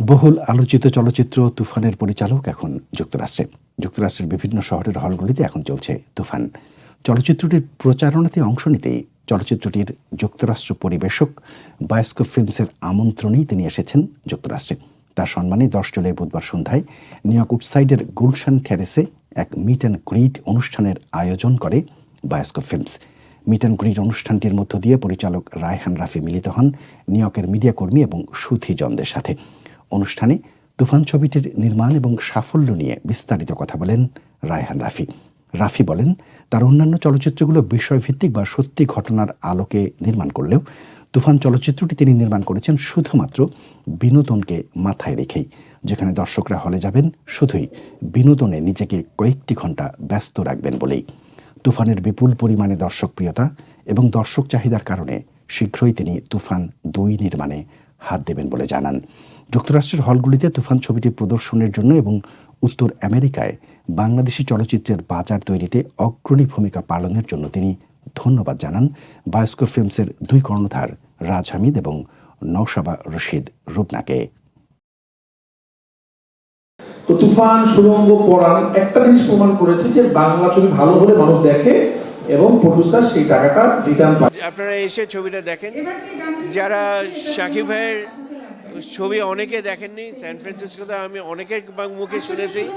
বহুল আলোচিত চলচ্চিত্র তুফানের পরিচালক এখন যুক্তরাষ্ট্রে। যুক্তরাষ্ট্রের বিভিন্ন শহরের হলগুলিতে এখন চলছে তুফান। চলচ্চিত্রটির প্রচারণাতে অংশ নিতেই চলচ্চিত্রটির যুক্তরাষ্ট্র পরিবেশক বায়োস্কোপ ফিল্মসের আমন্ত্রণেই তিনি এসেছেন যুক্তরাষ্ট্রে। তার সম্মানে দশ জুলাই বুধবার সন্ধ্যায় নিউ ইয়র্ক উডসাইডের গুলশান টেরেসে এক মিট অ্যান্ড গ্রিট অনুষ্ঠানের আয়োজন করে bioscope films. Meet and greet অনুষ্ঠানটির মধ্য দিয়ে পরিচালক রায়হান রাফি মিলিত হন নিউ ইয়র্কের মিডিয়া কর্মী এবং সুধীজনদের সাথে। অনুষ্ঠানে তুফান ছবিটির নির্মাণ এবং সাফল্য নিয়ে বিস্তারিত কথা বলেন রায়হান রাফি। রাফি বলেন, তার অন্যান্য চলচ্চিত্রগুলো বিষয়ভিত্তিক বা সত্যি ঘটনার আলোকে নির্মাণ করলেও তুফান চলচ্চিত্রটি তিনি নির্মাণ করেছেন শুধুমাত্র বিনোদনকে মাথায় রেখেই। যেখানে দর্শকরা হলে যাবেন শুধুই বিনোদনে নিজেকে কয়েকটি ঘণ্টা ব্যস্ত রাখবেন বলেই। তুফানের বিপুল পরিমাণে দর্শকপ্রিয়তা এবং দর্শক চাহিদার কারণে শীঘ্রই তিনি তুফান দুই নির্মাণে হাত দেবেন বলে জানান। যুক্তরাষ্ট্রের হলগুলিতে তুফান ছবিটি প্রদর্শনের জন্য এবং উত্তর আমেরিকায় বাংলাদেশি চলচ্চিত্রের বাজার তৈরিতে অগ্রণী ভূমিকা পালনের জন্য তিনি ধন্যবাদ জানান। বায়োস্কোপ ফিল্মসের দুই কর্ণধার রাজ হামিদ এবং নৌশাবা রশিদ রুবনাকে। তো তুফান সুরঙ্গ পড়ান একটা জিনিস প্রমাণ করেছে যে বাংলা ছবি ভালো হলে মানুষ দেখে এবং প্রডিউসার সেই টাকাটা রিটার্ন পায়। আপনারা এসে ছবিটা দেখেন। যারা শাকিব ভাইয়ের ছবি অনেকে দেখেননি স্যান ফ্রান্সিসকোতে আমি অনেকের মুখে শুনেছি।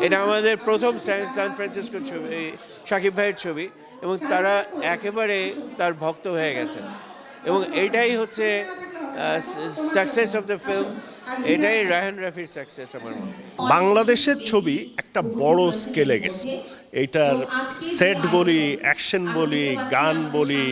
এটা আমাদের প্রথম স্যান- সান ফ্রান্সিসকো ছবি সাকিব ভাইয়ের ছবি এবং তারা একেবারে তার ভক্ত হয়ে গেছে এবং এইটাই হচ্ছে সাকসেস অফ দ্য ফিল্ম এটাই রায়হান রাফির সাকসেস আমার মতে। বাংলাদেশের ছবি একটা বড় স্কেলে গেছে। এইটার সেট বলি অ্যাকশন বলি গান বলি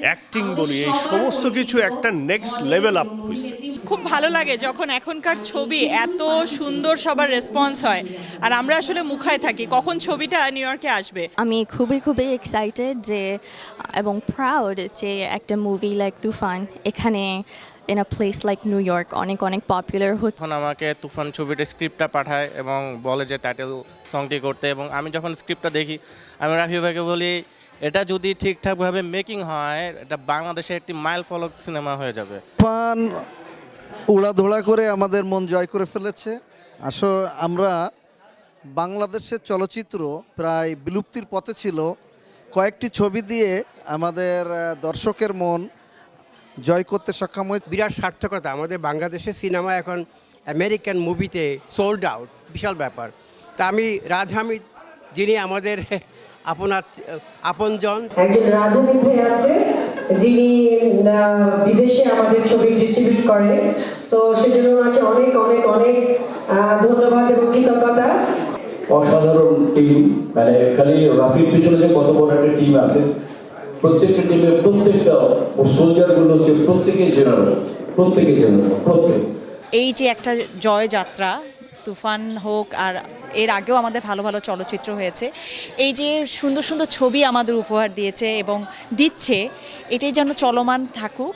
অ্যাক্টিং বলি এই সমস্ত কিছু একটা নেক্সট লেভেল আপ হয়েছে। খুব ভালো লাগে যখন এখনকার ছবি এত সুন্দর সবার রেসপন্স হয়। আর আমরা আসলে মুখায় থাকি কখন ছবিটা নিউ ইয়র্কে আসবে? আমি খুবই খুবই এক্সাইটেড যে এবং প্রাউড যে একটা মুভি লাইক তুফান এখানে in a place like New York অনেক অনেক পপুলার হচ্ছে তখন আমাকে তুফান ছবিটার স্ক্রিপ্টটা পাঠায় এবং বলে যে টাইটেল সংটি করতে এবং আমি যখন স্ক্রিপ্টটা দেখি আমি রাফি ভাইকে বলি এটা যদি ঠিকঠাকভাবে মেকিং হয় এটা বাংলাদেশে একটি মাইল ফলক সিনেমা হয়ে যাবে। তুফান উড়াধুড়া করে আমাদের মন জয় করে ফেলেছে। আসো আমরা বাংলাদেশের চলচ্চিত্র প্রায় বিলুপ্তির পথে ছিল। কয়েকটি ছবি দিয়ে আমাদের দর্শকের মন জয় করতে সক্ষম হয়েছে। বিরাট সার্থকতা। আমাদের বাংলাদেশের সিনেমা এখন আমেরিকান মুভিতে সোল্ড আউট বিশাল ব্যাপার। তা আমি রাজ হামিদ যিনি আমাদের আপনার আপনজন। একজন রাজনীতি আছে যিনি বিদেশে আমাদের ছবি ডিস্ট্রিবিউট করে। সো সেজন্য ওনাকে অনেক অনেক অনেক ধন্যবাদ এবং কৃতজ্ঞতা। অসাধারণ টিম মানে খালি রাফির পিছনে যে কত বড় একটা টিম আছে প্রত্যেকটা টিমের প্রত্যেকটা সোলজারগুলো হচ্ছে প্রত্যেকে জেনারেল প্রত্যেকে জেনারেল প্রত্যেক। এই যে একটা জয় যাত্রা তুফান হোক আর এর আগেও আমাদের ভালো ভালো চলচ্চিত্র হয়েছে, এই যে সুন্দর সুন্দর ছবি আমাদের উপহার দিয়েছে এবং দিচ্ছে, এটাই যেন চলমান থাকুক।